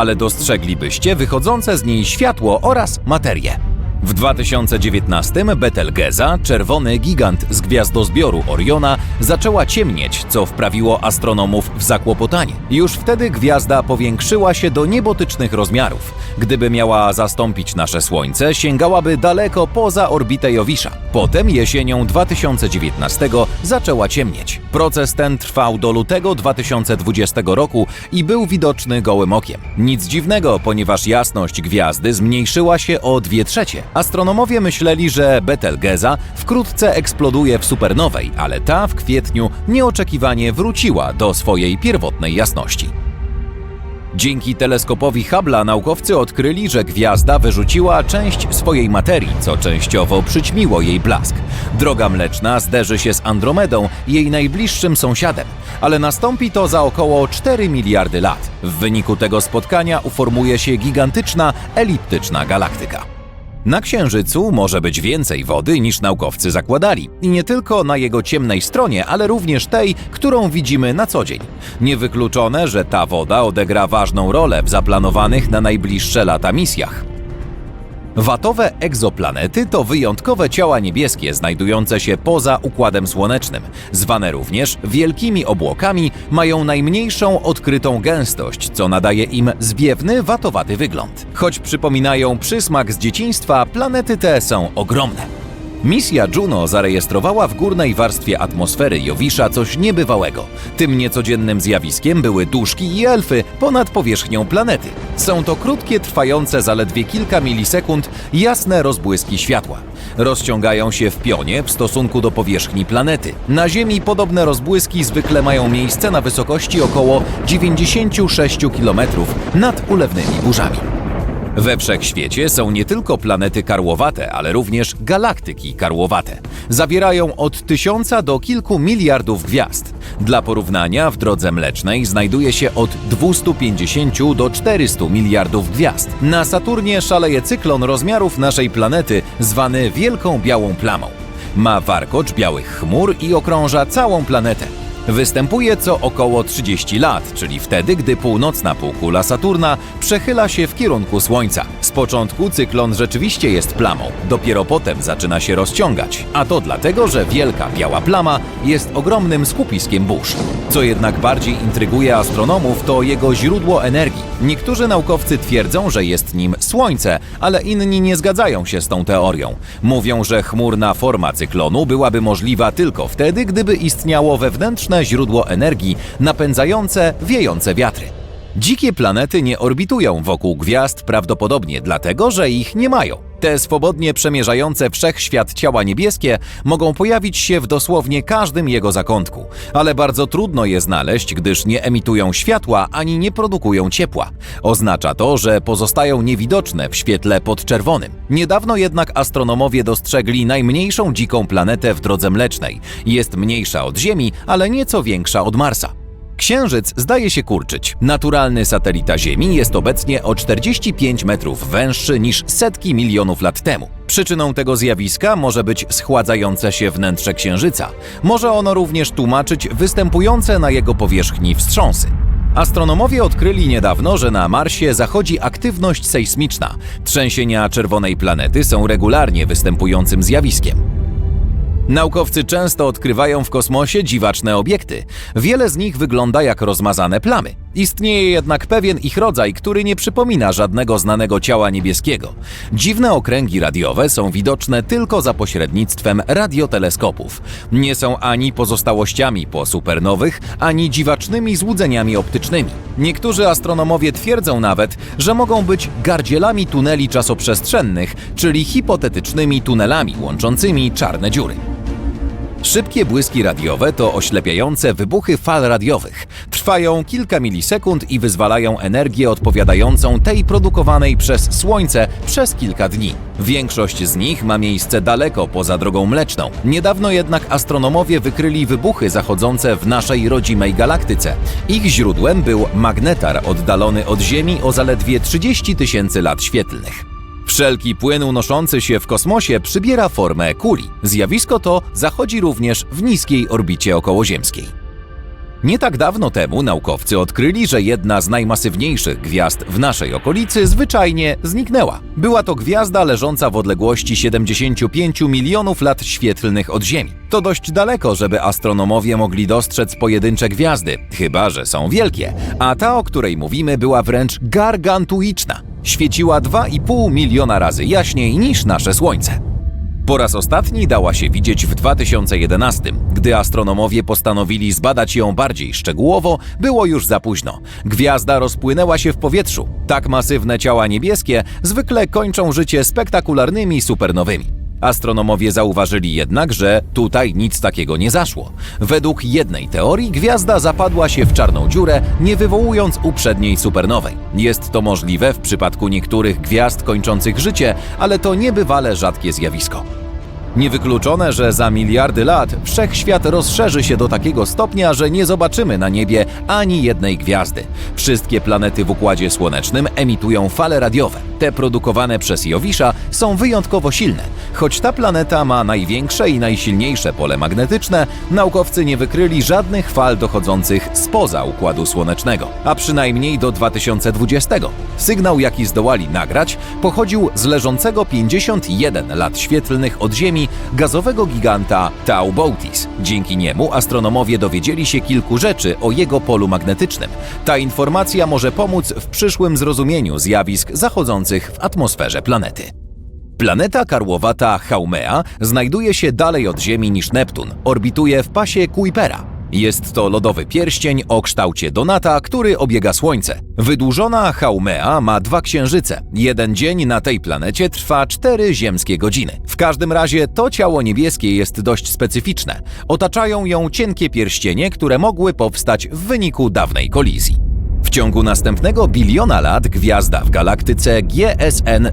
ale dostrzeglibyście wychodzące z niej światło oraz materię. W 2019 Betelgeza, czerwony gigant z gwiazdozbioru Oriona, zaczęła ciemnieć, co wprawiło astronomów w zakłopotanie. Już wtedy gwiazda powiększyła się do niebotycznych rozmiarów. Gdyby miała zastąpić nasze Słońce, sięgałaby daleko poza orbitę Jowisza. Potem jesienią 2019 zaczęła ciemnieć. Proces ten trwał do lutego 2020 roku i był widoczny gołym okiem. Nic dziwnego, ponieważ jasność gwiazdy zmniejszyła się o 2 trzecie. Astronomowie myśleli, że Betelgeza wkrótce eksploduje w supernowej, ale ta w kwietniu nieoczekiwanie wróciła do swojej pierwotnej jasności. Dzięki teleskopowi Hubble'a naukowcy odkryli, że gwiazda wyrzuciła część swojej materii, co częściowo przyćmiło jej blask. Droga Mleczna zderzy się z Andromedą, jej najbliższym sąsiadem, ale nastąpi to za około 4 miliardy lat. W wyniku tego spotkania uformuje się gigantyczna, eliptyczna galaktyka. Na Księżycu może być więcej wody niż naukowcy zakładali. I nie tylko na jego ciemnej stronie, ale również tej, którą widzimy na co dzień. Niewykluczone, że ta woda odegra ważną rolę w zaplanowanych na najbliższe lata misjach. Watowe egzoplanety to wyjątkowe ciała niebieskie znajdujące się poza Układem Słonecznym. Zwane również wielkimi obłokami, mają najmniejszą odkrytą gęstość, co nadaje im zwiewny, watowaty wygląd. Choć przypominają przysmak z dzieciństwa, planety te są ogromne. Misja Juno zarejestrowała w górnej warstwie atmosfery Jowisza coś niebywałego. Tym niecodziennym zjawiskiem były duszki i elfy ponad powierzchnią planety. Są to krótkie, trwające zaledwie kilka milisekund, jasne rozbłyski światła. Rozciągają się w pionie w stosunku do powierzchni planety. Na Ziemi podobne rozbłyski zwykle mają miejsce na wysokości około 96 km nad ulewnymi burzami. We wszechświecie są nie tylko planety karłowate, ale również galaktyki karłowate. Zawierają od tysiąca do kilku miliardów gwiazd. Dla porównania w drodze mlecznej znajduje się od 250 do 400 miliardów gwiazd. Na Saturnie szaleje cyklon rozmiarów naszej planety zwany Wielką Białą Plamą. Ma warkocz białych chmur i okrąża całą planetę. Występuje co około 30 lat, czyli wtedy, gdy północna półkula Saturna przechyla się w kierunku Słońca. Z początku cyklon rzeczywiście jest plamą, dopiero potem zaczyna się rozciągać, a to dlatego, że wielka biała plama jest ogromnym skupiskiem burz. Co jednak bardziej intryguje astronomów, to jego źródło energii. Niektórzy naukowcy twierdzą, że jest nim Słońce, ale inni nie zgadzają się z tą teorią. Mówią, że chmurna forma cyklonu byłaby możliwa tylko wtedy, gdyby istniało wewnętrzne źródło energii napędzające wiejące wiatry. Dzikie planety nie orbitują wokół gwiazd prawdopodobnie dlatego, że ich nie mają. Te swobodnie przemierzające wszechświat ciała niebieskie mogą pojawić się w dosłownie każdym jego zakątku, ale bardzo trudno je znaleźć, gdyż nie emitują światła ani nie produkują ciepła. Oznacza to, że pozostają niewidoczne w świetle podczerwonym. Niedawno jednak astronomowie dostrzegli najmniejszą dziką planetę w drodze mlecznej. Jest mniejsza od Ziemi, ale nieco większa od Marsa. Księżyc zdaje się kurczyć. Naturalny satelita Ziemi jest obecnie o 45 metrów węższy niż setki milionów lat temu. Przyczyną tego zjawiska może być schładzające się wnętrze Księżyca. Może ono również tłumaczyć występujące na jego powierzchni wstrząsy. Astronomowie odkryli niedawno, że na Marsie zachodzi aktywność sejsmiczna. Trzęsienia czerwonej planety są regularnie występującym zjawiskiem. Naukowcy często odkrywają w kosmosie dziwaczne obiekty. Wiele z nich wygląda jak rozmazane plamy. Istnieje jednak pewien ich rodzaj, który nie przypomina żadnego znanego ciała niebieskiego. Dziwne okręgi radiowe są widoczne tylko za pośrednictwem radioteleskopów. Nie są ani pozostałościami po supernowych, ani dziwacznymi złudzeniami optycznymi. Niektórzy astronomowie twierdzą nawet, że mogą być gardzielami tuneli czasoprzestrzennych, czyli hipotetycznymi tunelami łączącymi czarne dziury. Szybkie błyski radiowe to oślepiające wybuchy fal radiowych. Trwają kilka milisekund i wyzwalają energię odpowiadającą tej produkowanej przez Słońce przez kilka dni. Większość z nich ma miejsce daleko poza drogą mleczną. Niedawno jednak astronomowie wykryli wybuchy zachodzące w naszej rodzimej galaktyce. Ich źródłem był magnetar oddalony od Ziemi o zaledwie 30 tysięcy lat świetlnych. Wszelki płyn unoszący się w kosmosie przybiera formę kuli. Zjawisko to zachodzi również w niskiej orbicie okołoziemskiej. Nie tak dawno temu naukowcy odkryli, że jedna z najmasywniejszych gwiazd w naszej okolicy zwyczajnie zniknęła. Była to gwiazda leżąca w odległości 75 milionów lat świetlnych od Ziemi. To dość daleko, żeby astronomowie mogli dostrzec pojedyncze gwiazdy, chyba że są wielkie, a ta, o której mówimy, była wręcz gargantuiczna. Świeciła 2,5 miliona razy jaśniej niż nasze Słońce. Po raz ostatni dała się widzieć w 2011. Gdy astronomowie postanowili zbadać ją bardziej szczegółowo, było już za późno. Gwiazda rozpłynęła się w powietrzu. Tak masywne ciała niebieskie zwykle kończą życie spektakularnymi supernowymi. Astronomowie zauważyli jednak, że tutaj nic takiego nie zaszło. Według jednej teorii gwiazda zapadła się w czarną dziurę, nie wywołując uprzedniej supernowej. Jest to możliwe w przypadku niektórych gwiazd kończących życie, ale to niebywale rzadkie zjawisko. Niewykluczone, że za miliardy lat wszechświat rozszerzy się do takiego stopnia, że nie zobaczymy na niebie ani jednej gwiazdy. Wszystkie planety w Układzie Słonecznym emitują fale radiowe. Te produkowane przez Jowisza są wyjątkowo silne. Choć ta planeta ma największe i najsilniejsze pole magnetyczne, naukowcy nie wykryli żadnych fal dochodzących spoza Układu Słonecznego, a przynajmniej do 2020. Sygnał, jaki zdołali nagrać, pochodził z leżącego 51 lat świetlnych od Ziemi gazowego giganta Tau Bootis. Dzięki niemu astronomowie dowiedzieli się kilku rzeczy o jego polu magnetycznym. Ta informacja może pomóc w przyszłym zrozumieniu zjawisk zachodzących w atmosferze planety. Planeta karłowata Haumea znajduje się dalej od Ziemi niż Neptun. Orbituje w pasie Kuipera. Jest to lodowy pierścień o kształcie donata, który obiega Słońce. Wydłużona Haumea ma dwa księżyce. Jeden dzień na tej planecie trwa cztery ziemskie godziny. W każdym razie to ciało niebieskie jest dość specyficzne. Otaczają ją cienkie pierścienie, które mogły powstać w wyniku dawnej kolizji. W ciągu następnego biliona lat gwiazda w galaktyce GSN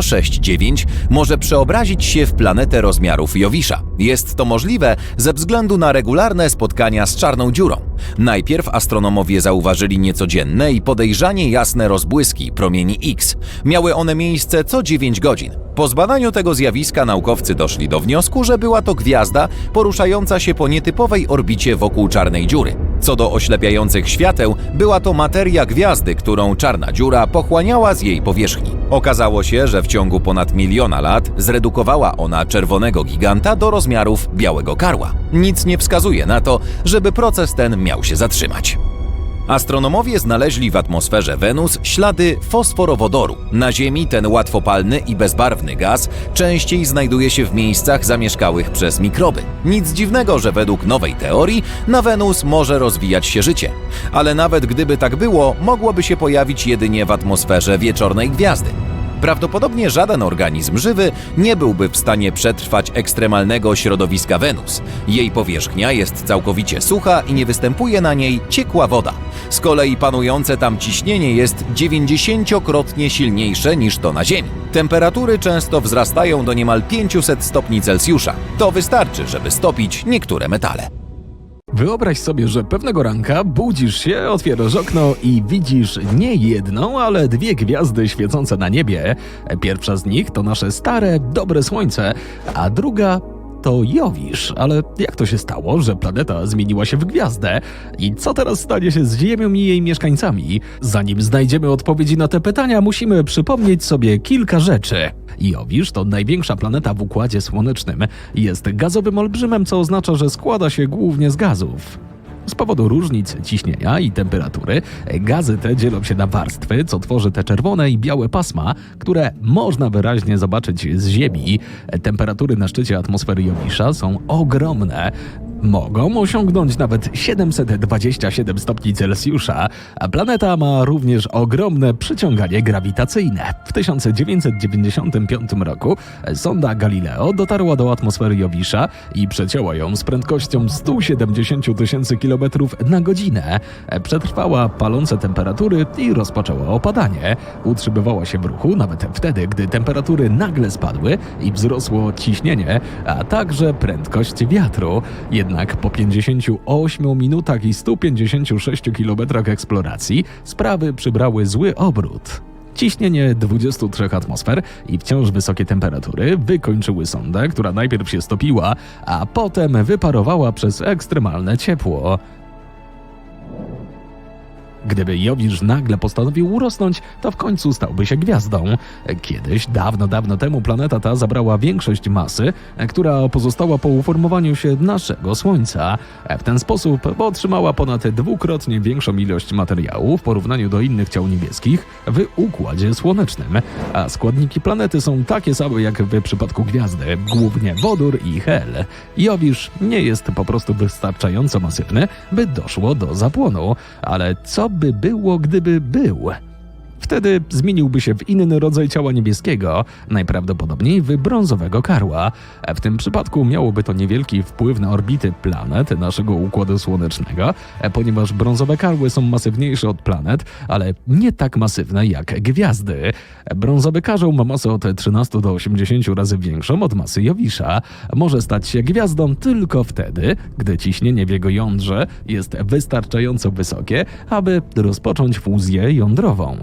069 może przeobrazić się w planetę rozmiarów Jowisza. Jest to możliwe ze względu na regularne spotkania z czarną dziurą. Najpierw astronomowie zauważyli niecodzienne i podejrzanie jasne rozbłyski promieni X. Miały one miejsce co 9 godzin. Po zbadaniu tego zjawiska naukowcy doszli do wniosku, że była to gwiazda poruszająca się po nietypowej orbicie wokół czarnej dziury. Co do oślepiających świateł, była to materia gwiazdy, którą czarna dziura pochłaniała z jej powierzchni. Okazało się, że w ciągu ponad miliona lat zredukowała ona czerwonego giganta do rozmiarów białego karła. Nic nie wskazuje na to, żeby proces ten miał się zatrzymać. Astronomowie znaleźli w atmosferze Wenus ślady fosforowodoru. Na Ziemi ten łatwopalny i bezbarwny gaz częściej znajduje się w miejscach zamieszkałych przez mikroby. Nic dziwnego, że według nowej teorii na Wenus może rozwijać się życie. Ale nawet gdyby tak było, mogłoby się pojawić jedynie w atmosferze wieczornej gwiazdy. Prawdopodobnie żaden organizm żywy nie byłby w stanie przetrwać ekstremalnego środowiska Wenus. Jej powierzchnia jest całkowicie sucha i nie występuje na niej ciekła woda. Z kolei panujące tam ciśnienie jest 90-krotnie silniejsze niż to na Ziemi. Temperatury często wzrastają do niemal 500 stopni Celsjusza. To wystarczy, żeby stopić niektóre metale. Wyobraź sobie, że pewnego ranka budzisz się, otwierasz okno i widzisz nie jedną, ale dwie gwiazdy świecące na niebie. Pierwsza z nich to nasze stare, dobre słońce, a druga to Jowisz. Ale jak to się stało, że planeta zmieniła się w gwiazdę? I co teraz stanie się z Ziemią i jej mieszkańcami? Zanim znajdziemy odpowiedzi na te pytania, musimy przypomnieć sobie kilka rzeczy. Jowisz to największa planeta w Układzie Słonecznym. Jest gazowym olbrzymem, co oznacza, że składa się głównie z gazów. Z powodu różnic ciśnienia i temperatury, gazy te dzielą się na warstwy, co tworzy te czerwone i białe pasma, które można wyraźnie zobaczyć z Ziemi. Temperatury na szczycie atmosfery Jowisza są ogromne. Mogą osiągnąć nawet 727 stopni Celsjusza, a planeta ma również ogromne przyciąganie grawitacyjne. W 1995 roku sonda Galileo dotarła do atmosfery Jowisza i przecięła ją z prędkością 170 tysięcy km na godzinę. Przetrwała palące temperatury i rozpoczęła opadanie. Utrzymywała się w ruchu nawet wtedy, gdy temperatury nagle spadły i wzrosło ciśnienie, a także prędkość wiatru. Jednak po 58 minutach i 156 km eksploracji sprawy przybrały zły obrót. Ciśnienie 23 atmosfer i wciąż wysokie temperatury wykończyły sondę, która najpierw się stopiła, a potem wyparowała przez ekstremalne ciepło. Gdyby Jowisz nagle postanowił urosnąć, to w końcu stałby się gwiazdą. Kiedyś, dawno, dawno temu planeta ta zabrała większość masy, która pozostała po uformowaniu się naszego Słońca. W ten sposób otrzymała ponad dwukrotnie większą ilość materiału w porównaniu do innych ciał niebieskich w Układzie Słonecznym. A składniki planety są takie same jak w przypadku gwiazdy, głównie wodór i hel. Jowisz nie jest po prostu wystarczająco masywny, by doszło do zapłonu. Ale co by było, gdyby był? Wtedy zmieniłby się w inny rodzaj ciała niebieskiego, najprawdopodobniej w brązowego karła. W tym przypadku miałoby to niewielki wpływ na orbity planet naszego Układu Słonecznego, ponieważ brązowe karły są masywniejsze od planet, ale nie tak masywne jak gwiazdy. Brązowy karzeł ma masę od 13 do 80 razy większą od masy Jowisza. Może stać się gwiazdą tylko wtedy, gdy ciśnienie w jego jądrze jest wystarczająco wysokie, aby rozpocząć fuzję jądrową.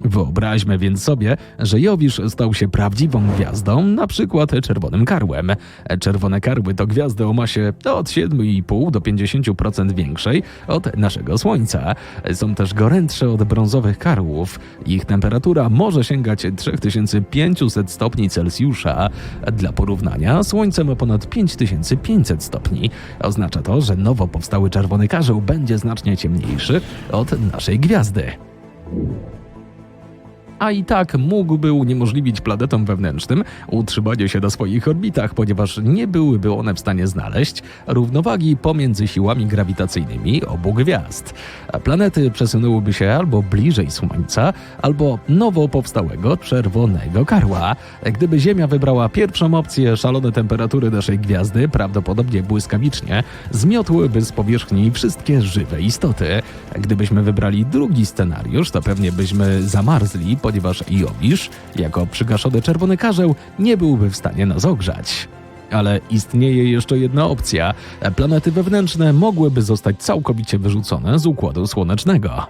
Wyobraźmy więc sobie, że Jowisz stał się prawdziwą gwiazdą, na przykład czerwonym karłem. Czerwone karły to gwiazdy o masie od 7,5 do 50% większej od naszego Słońca. Są też gorętsze od brązowych karłów. Ich temperatura może sięgać 3500 stopni Celsjusza. Dla porównania, Słońce ma ponad 5500 stopni. Oznacza to, że nowo powstały czerwony karzeł będzie znacznie ciemniejszy od naszej gwiazdy a i tak mógłby uniemożliwić planetom wewnętrznym utrzymanie się na swoich orbitach, ponieważ nie byłyby one w stanie znaleźć równowagi pomiędzy siłami grawitacyjnymi obu gwiazd. Planety przesunęłyby się albo bliżej Słońca, albo nowo powstałego czerwonego karła. Gdyby Ziemia wybrała pierwszą opcję, szalone temperatury naszej gwiazdy, prawdopodobnie błyskawicznie, zmiotłyby z powierzchni wszystkie żywe istoty. Gdybyśmy wybrali drugi scenariusz, to pewnie byśmy zamarzli, ponieważ Jowisz, jako przygaszony czerwony karzeł, nie byłby w stanie nas ogrzać. Ale istnieje jeszcze jedna opcja. Planety wewnętrzne mogłyby zostać całkowicie wyrzucone z Układu Słonecznego.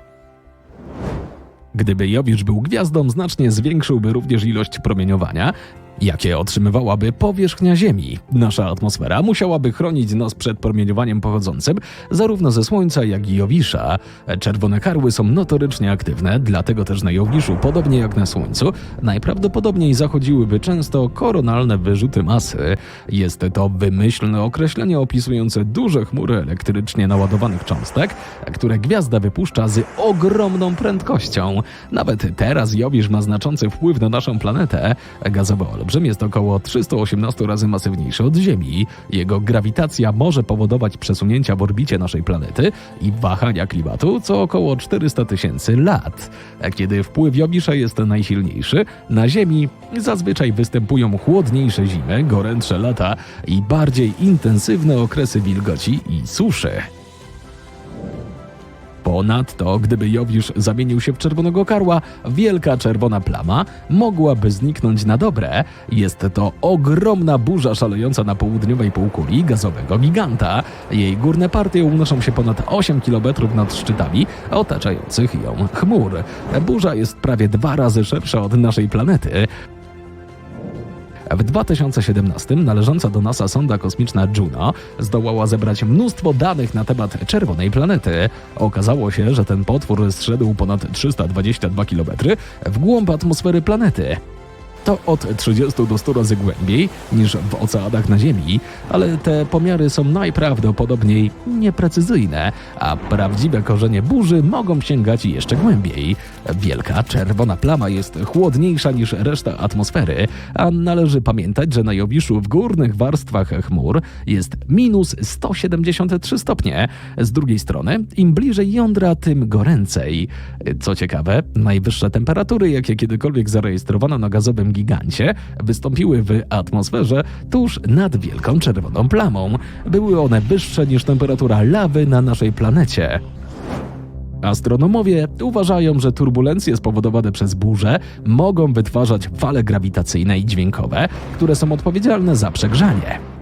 Gdyby Jowisz był gwiazdą, znacznie zwiększyłby również ilość promieniowania, jakie otrzymywałaby powierzchnia Ziemi. Nasza atmosfera musiałaby chronić nas przed promieniowaniem pochodzącym zarówno ze Słońca, jak i Jowisza. Czerwone karły są notorycznie aktywne, dlatego też na Jowiszu, podobnie jak na Słońcu, najprawdopodobniej zachodziłyby często koronalne wyrzuty masy. Jest to wymyślne określenie opisujące duże chmury elektrycznie naładowanych cząstek, które gwiazda wypuszcza z ogromną prędkością. Nawet teraz Jowisz ma znaczący wpływ na naszą planetę. Gazowy olbrzym jest około 318 razy masywniejszy od Ziemi. Jego grawitacja może powodować przesunięcia w orbicie naszej planety i wahania klimatu co około 400 tysięcy lat. Kiedy wpływ Jowisza jest najsilniejszy, na Ziemi zazwyczaj występują chłodniejsze zimy, gorętsze lata i bardziej intensywne okresy wilgoci i suszy. Ponadto, gdyby Jowisz zamienił się w czerwonego karła, wielka czerwona plama mogłaby zniknąć na dobre. Jest to ogromna burza szalejąca na południowej półkuli gazowego giganta. Jej górne partie unoszą się ponad 8 km nad szczytami otaczających ją chmur. Burza jest prawie dwa razy szersza od naszej planety. W 2017 należąca do NASA sonda kosmiczna Juno zdołała zebrać mnóstwo danych na temat czerwonej planety. Okazało się, że ten potwór zszedł ponad 322 km w głąb atmosfery planety. To od 30 do 100 razy głębiej niż w oceanach na Ziemi, ale te pomiary są najprawdopodobniej nieprecyzyjne, a prawdziwe korzenie burzy mogą sięgać jeszcze głębiej. Wielka czerwona plama jest chłodniejsza niż reszta atmosfery, a należy pamiętać, że na Jowiszu w górnych warstwach chmur jest minus 173 stopnie. Z drugiej strony, im bliżej jądra, tym goręcej. Co ciekawe, najwyższe temperatury, jakie kiedykolwiek zarejestrowano na gazowym gigancie, wystąpiły w atmosferze tuż nad wielką czerwoną plamą. Były one wyższe niż temperatura lawy na naszej planecie. Astronomowie uważają, że turbulencje spowodowane przez burze mogą wytwarzać fale grawitacyjne i dźwiękowe, które są odpowiedzialne za przegrzanie.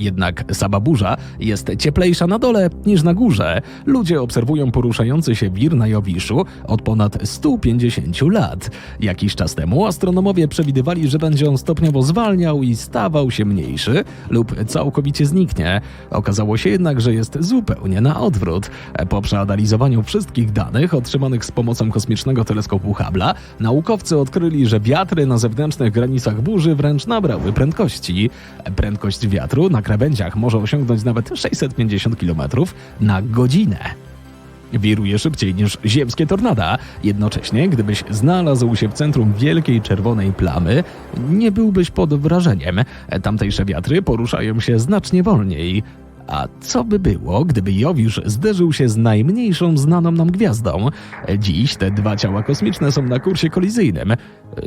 Jednak sama burza jest cieplejsza na dole niż na górze. Ludzie obserwują poruszający się wir na Jowiszu od ponad 150 lat. Jakiś czas temu astronomowie przewidywali, że będzie on stopniowo zwalniał i stawał się mniejszy lub całkowicie zniknie. Okazało się jednak, że jest zupełnie na odwrót. Po przeanalizowaniu wszystkich danych otrzymanych z pomocą kosmicznego teleskopu Hubble'a, naukowcy odkryli, że wiatry na zewnętrznych granicach burzy wręcz nabrały prędkości. Prędkość wiatru na krawędziach może osiągnąć nawet 650 km na godzinę. Wiruje szybciej niż ziemskie tornada. Jednocześnie, gdybyś znalazł się w centrum wielkiej czerwonej plamy, nie byłbyś pod wrażeniem. Tamtejsze wiatry poruszają się znacznie wolniej. A co by było, gdyby Jowisz zderzył się z najmniejszą znaną nam gwiazdą? Dziś te dwa ciała kosmiczne są na kursie kolizyjnym.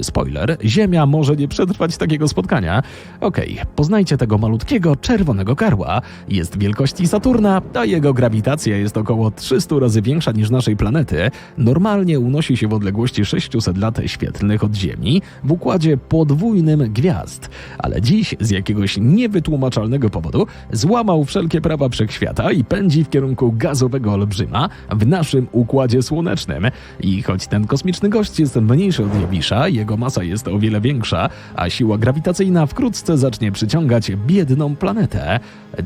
Spoiler, Ziemia może nie przetrwać takiego spotkania. Okej, poznajcie tego malutkiego czerwonego karła. Jest wielkości Saturna, a jego grawitacja jest około 300 razy większa niż naszej planety. Normalnie unosi się w odległości 600 lat świetlnych od Ziemi w układzie podwójnym gwiazd. Ale dziś z jakiegoś niewytłumaczalnego powodu złamał wszelkie prawa wszechświata i pędzi w kierunku gazowego olbrzyma w naszym układzie słonecznym. I choć ten kosmiczny gość jest mniejszy od Jowisza, jego masa jest o wiele większa, a siła grawitacyjna wkrótce zacznie przyciągać biedną planetę.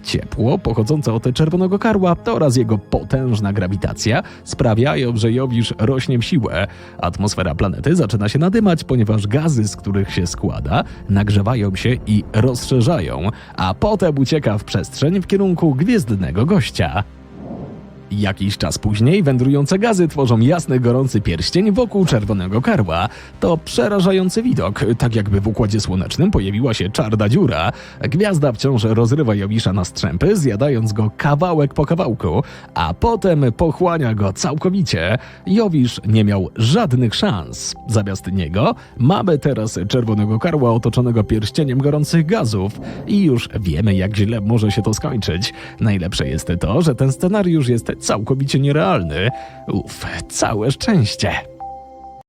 Ciepło pochodzące od czerwonego karła oraz jego potężna grawitacja sprawiają, że Jowisz rośnie w siłę. Atmosfera planety zaczyna się nadymać, ponieważ gazy, z których się składa, nagrzewają się i rozszerzają, a potem ucieka w przestrzeń w kierunku gwiezdnego gościa. Jakiś czas później wędrujące gazy tworzą jasny, gorący pierścień wokół czerwonego karła. To przerażający widok, tak jakby w układzie słonecznym pojawiła się czarna dziura. Gwiazda wciąż rozrywa Jowisza na strzępy, zjadając go kawałek po kawałku, a potem pochłania go całkowicie. Jowisz nie miał żadnych szans. Zamiast niego mamy teraz czerwonego karła otoczonego pierścieniem gorących gazów i już wiemy, jak źle może się to skończyć. Najlepsze jest to, że ten scenariusz jest całkowicie nierealny. Uff, całe szczęście.